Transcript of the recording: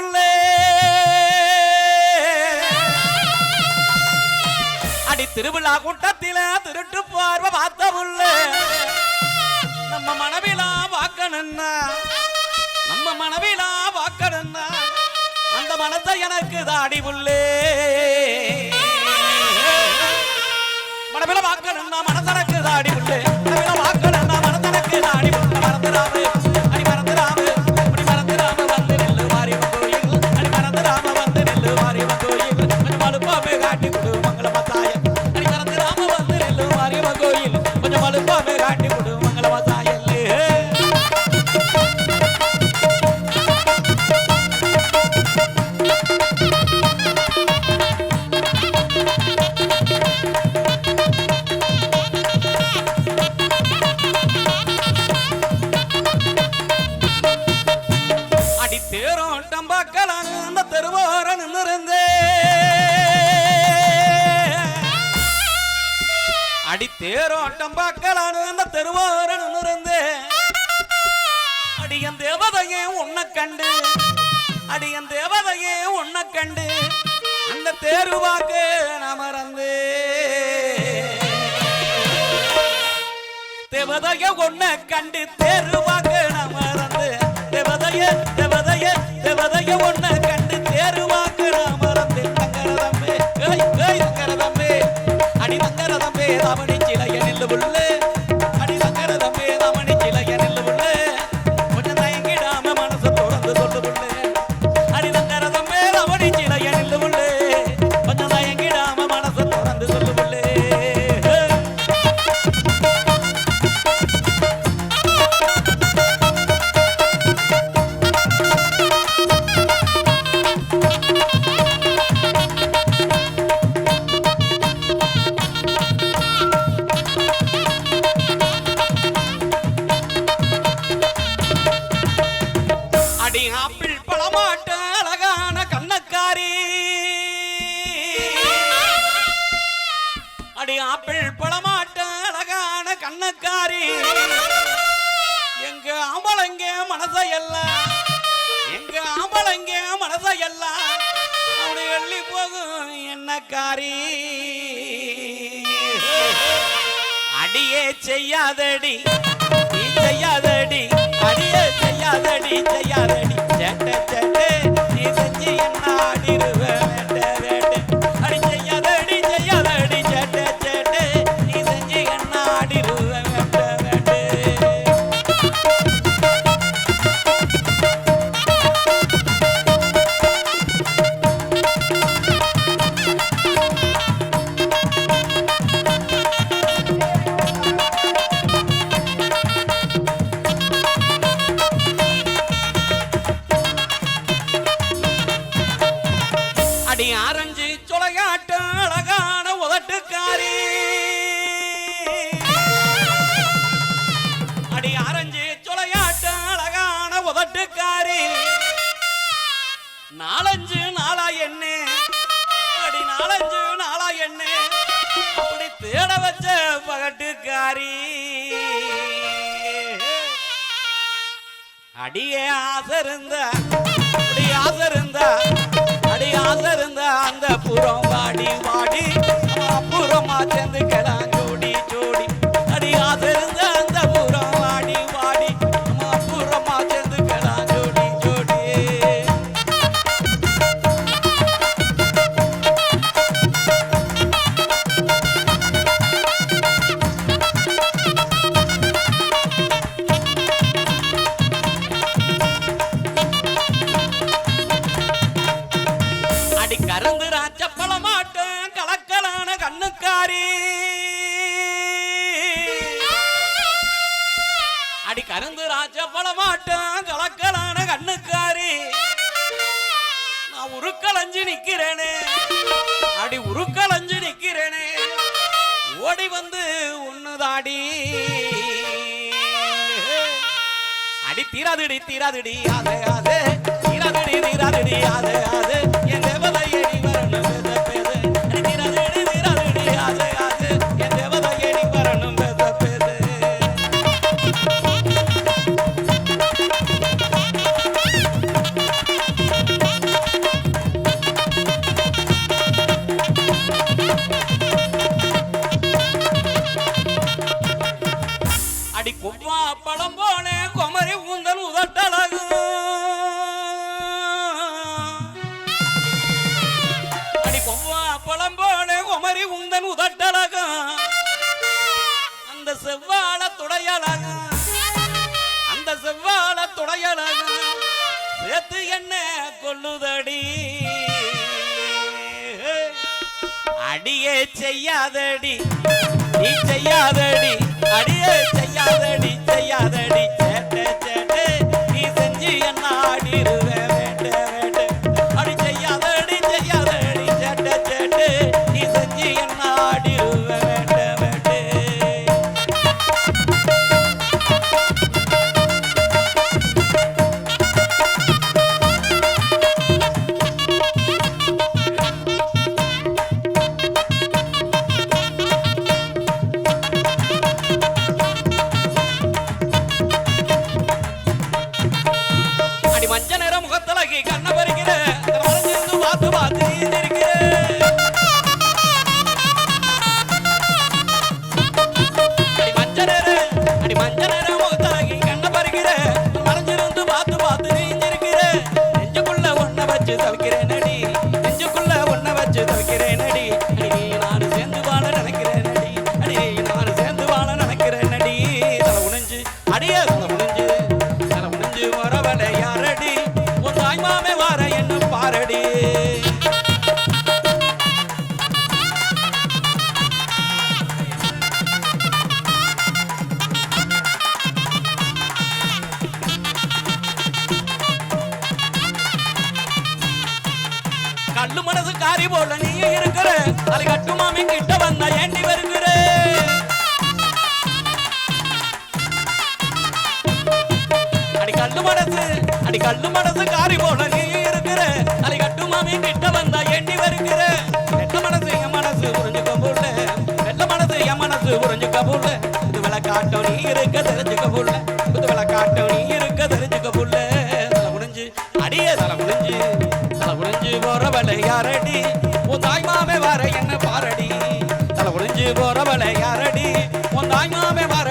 உள்ளே அடி திருவிழா கூட்டத்தில திருட்டு பார்வை பார்த்த உள்ளே நம்ம மனவிலா வாக்கணுன்னா நம்ம மனவிலா வாக்கணுன்னா அந்த மனத்தை எனக்கு தாடி உள்ளே மனவில வாக்கணுன்னா மனசனக்கு தாடி அடி தேரோட்டம் பார்க்கலான்னு அந்த தெருவாரன் நின்னிருந்தே அடியன் தேவதையே உன்னை கண்டு. அடியன் தேவதையே உன்னை கண்டு. அந்த தேருவாக்கு நமர்ந்து தேவதைய உன்னை கண்டு தேருவாக்கு நமர்ந்து மறந்து. தேவதைய தேவதைய தேவதைய உன்னை கண்டு தேருவாக்கு நமர்ந்து கண்ணக்காரி. எங்க ஆம்பளைங்க எல்லாம் எங்க ஆம்பளைங்க மனசையெல்லாம் அப்படி எள்ளி போகும் என்னக்காரி. அடியே செய்யாதடி நீ செய்யாதடி அடியே செய்யாதடி செய்யாதடி. சேட்டை சேட்டை. அரைஞ்சி ஆரஞ்சு அழகான உதட்டுக்காரி. நாலஞ்சு நாளா என்ன? அடி நாலஞ்சு நாளா என்ன? அப்படி தேட வச்ச பகட்டுக்காரி. அடியே ஆசை இருந்தா அடி ஆசை இருந்தா அடி ஆசை இருந்தா அந்த புறம் வாடி அடி ராஜ ராச்சப்பழ கலக்கலான கண்ணுக்காரி. நான் உருக்கலஞ்சு நிக்கிறேனே. அடி உருக்கலஞ்சு நிக்கிறேனே. ஓடி வந்து உன்னுதாடி அடி தீராதுடி தீராதுடி அதே அதே தீராதுடி தீராதுடி அதே அதே செவ்வாழ துடையழகம் சேர்த்து என்ன கொள்ளுதடி அடியே செய்யாதடி நீ செய்யாதடி அடியே செய்யாதடி. ஒன்ன வச்சு மனசு போல நீ இருக்கிற. அதை கட்டுமாமி கிட்ட வந்தா ஏண்டி வருகிற? அடி கல்லு மடசு அடி கல்லு மடசு காரி போல நீ இருக்கிற. அதை கட்டுமா கிட்ட தலை முடிஞ்சு தலை முடிஞ்சு போறவளை யாரடி? உன் தாய் மாமே வர என்ன பாரடி? தலை முடிஞ்சு போறவளை யாரடி? உன் தாய் மாமே வர